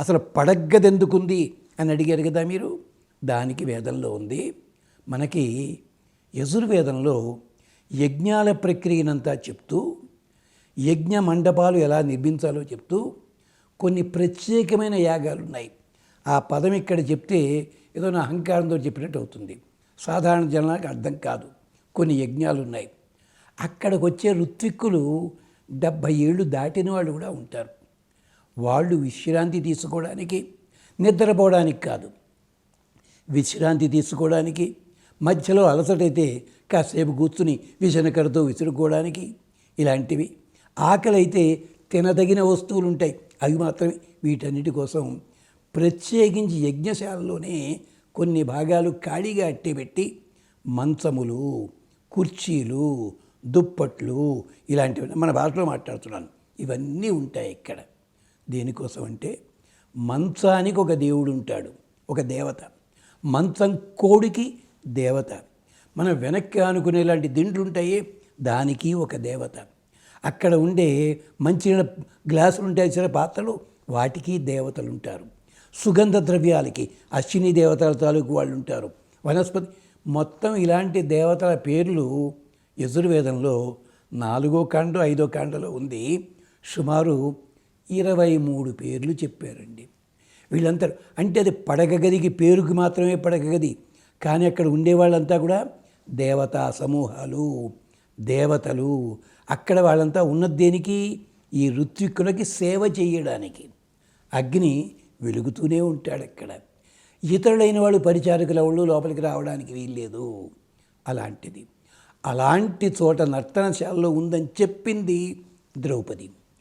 అసలు పడగ్గదెందుకుంది అని అడిగారు కదా మీరు? దానికి వేదంలో ఉంది. మనకి యజుర్వేదంలో యజ్ఞాల ప్రక్రియనంతా చెప్తూ యజ్ఞ మండపాలు ఎలా నిర్మించాలో చెప్తూ కొన్ని ప్రత్యేకమైన యాగాలు ఉన్నాయి ఆ పదం ఇక్కడ చెప్తే ఏదో నా అహంకారంతో చెప్పినట్టు అవుతుంది. సాధారణ జనానికి అర్థం కాదు. కొన్ని యజ్ఞాలు ఉన్నాయి అక్కడికి వచ్చే ఋత్విక్కులు డెబ్భై ఏళ్ళు దాటిన వాళ్ళు కూడా ఉంటారు. వాళ్ళు విశ్రాంతి తీసుకోవడానికి నిద్రపోవడానికి కాదు. విశ్రాంతి తీసుకోవడానికి మధ్యలో అలసటైతే కాసేపు కూర్చుని విసనకరతో విసురుకోవడానికి ఇలాంటివి. ఆకలి అయితే తినదగిన వస్తువులు ఉంటాయి అవి మాత్రమే. వీటన్నిటి కోసం ప్రత్యేకించి యజ్ఞశాలలోనే కొన్ని భాగాలు ఖాళీగా అట్టేపెట్టి మంచములు కుర్చీలు దుప్పట్లు ఇలాంటివి. మన భాషలో మాట్లాడుతున్నాను. ఇవన్నీ ఉంటాయి ఇక్కడ. దేనికోసం అంటే మంచానికి ఒక దేవుడు ఉంటాడు ఒక దేవత. మంచం కోడికి దేవత. మనం వెనక్కి అనుకునేలాంటి దిండ్లు ఉంటాయి దానికి ఒక దేవత. అక్కడ ఉండే మంచి గ్లాసులు ఉంటాయి చిన్న పాత్రలు వాటికి దేవతలు ఉంటారు సుగంధ ద్రవ్యాలకి అశ్విని దేవతల తాలూకు వాళ్ళు ఉంటారు వనస్పతి మొత్తం ఇలాంటి దేవతల పేర్లు యజుర్వేదంలో నాలుగో కాండో ఐదో కాండలో ఉంది. సుమారు ఇరవై మూడు పేర్లు చెప్పారండి. వీళ్ళందరూ అంటే అది పడక గదికి పేరుకి మాత్రమే పడక గది కానీ అక్కడ ఉండేవాళ్ళంతా కూడా దేవతా సమూహాలు దేవతలు. అక్కడ వాళ్ళంతా ఉన్నది దేనికి? ఈ ఋత్విక్కులకి సేవ చేయడానికి. అగ్ని వెలుగుతూనే ఉంటాడు అక్కడ. ఇతరులైన వాళ్ళు పరిచారకుల వాళ్ళు లోపలికి రావడానికి వీల్లేదు. అలాంటిది. అలాంటి చోట నర్తనశాలలో ఉందని చెప్పింది ద్రౌపది.